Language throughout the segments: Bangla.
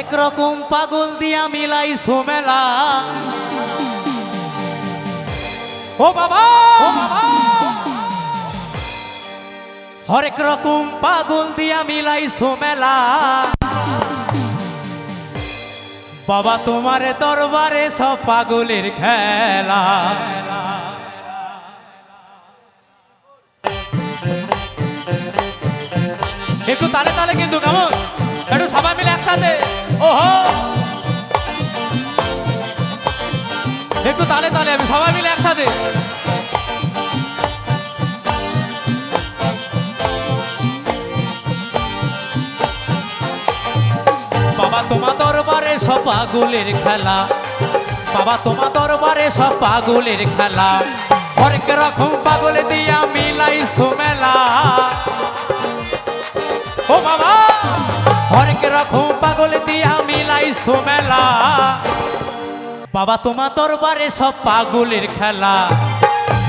হরেক রকম পাগল দিয়া মিলাই সোমেলা। ও বাবা! হরেক রকম পাগল দিয়া মিলাই সোমেলা। বাবা, তোমার দরবারে সব পাগলের খেলা। একটু তালে তালে কিন্তু কেমন? একটু সবাই মিলে একসাথে। একটু তালে তালে আমি সবাই মিলে একসাথে। বাবা, তোমার দরবারে সব পাগলের খেলা। বাবা, তোমার দরবারে সব পাগলের খেলা। হরেক রকম পাগল দিয়া মিলাই সোমেলা বাবা, তোমার দরবারে সব পাগলের খেলা।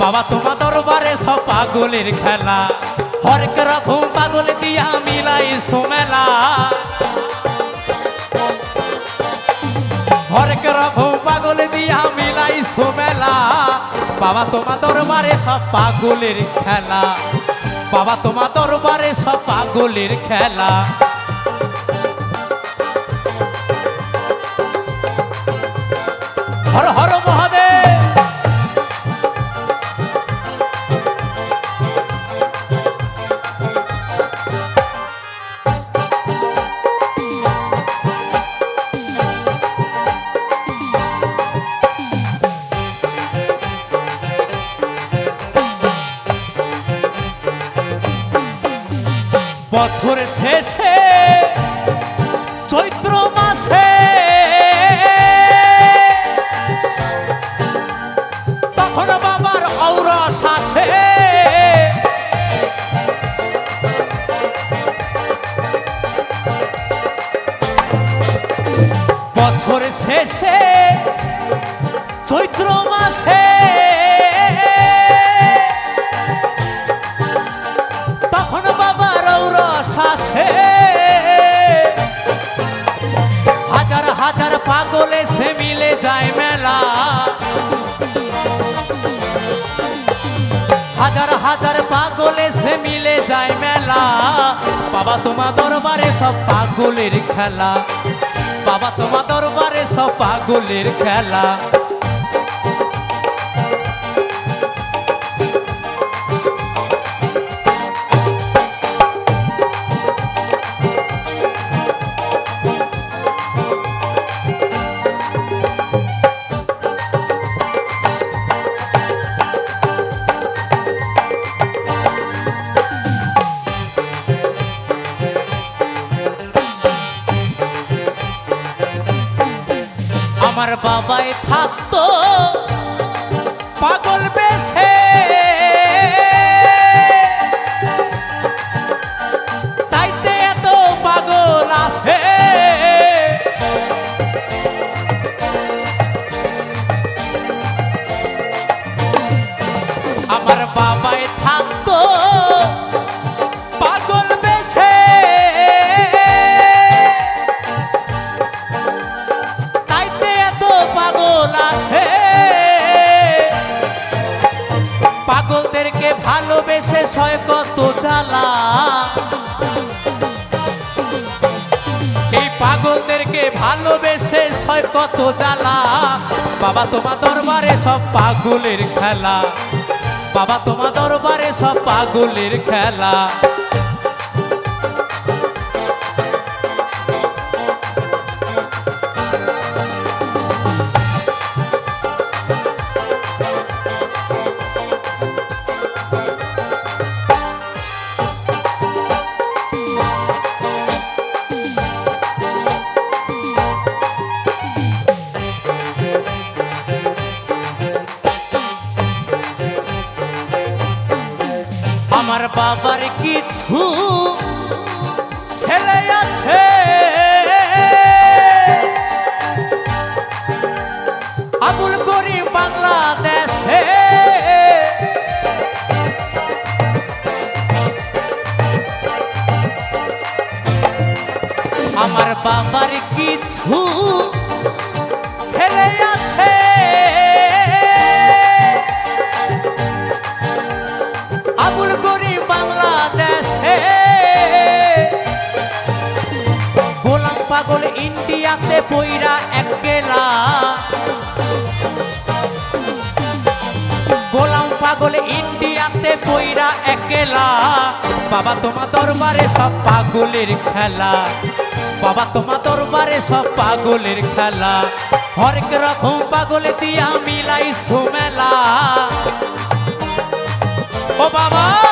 বাবা, তোমার দরবারে সব পাগলের খেলা। হরেক রকম পাগল দিয়া মিলাই সোমেলা হরেক রকম পাগল দিয়া মিলাই সোমেলা বাবা, তোমার দরবারে সব পাগলের খেলা। বাবা, তোমার দরবারে সব পাগলের খেলা। বছর শেষে চৈত্র যায় মেলা। হাজার হাজার পাগলে সে মিলে যায় মেলা। বাবা তোমার দরবারে সব পাগলের খেলা। বাবা তোমার দরবারে সব পাগলের খেলা। আমার বাবাই থাকতো। ভালোবেসে সয় কত জ্বালা। এই পাগলদেরকে ভালোবেসে সয় কত জ্বালা। বাবা তোমার দরবারে সব পাগলের খেলা। বাবা তোমার দরবারে সব পাগলের খেলা। আমার বাবার কিছু ছেলে আছে। আবুল করিম বাংলাদেশে। আমার বাবার কিছু পাগল ইন্ডিয়াতে পইরা একলা গোলাম পাগল ইন্ডিয়াতে পইরা একলা। বাবা, তোমার দরবারে সব পাগলের খেলা। বাবা, তোমার দরবারে সব পাগলের খেলা। হরেক রকম পাগল দিয়া মিলাই সুমেলা। ও বাবা!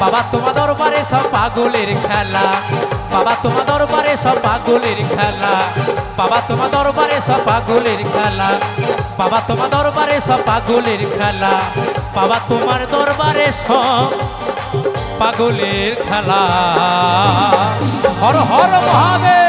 বাবা, তোমার দরবারে সব পাগলের খেলা। বাবা, তোমার দরবারে সব পাগলের খেলা। বাবা, তোমার দরবারে সব পাগলের খেলা। বাবা, তোমার দরবারে সব পাগলের খেলা। বাবা, তোমার দরবারে সব পাগলের খেলা। হর হর মহাদেব।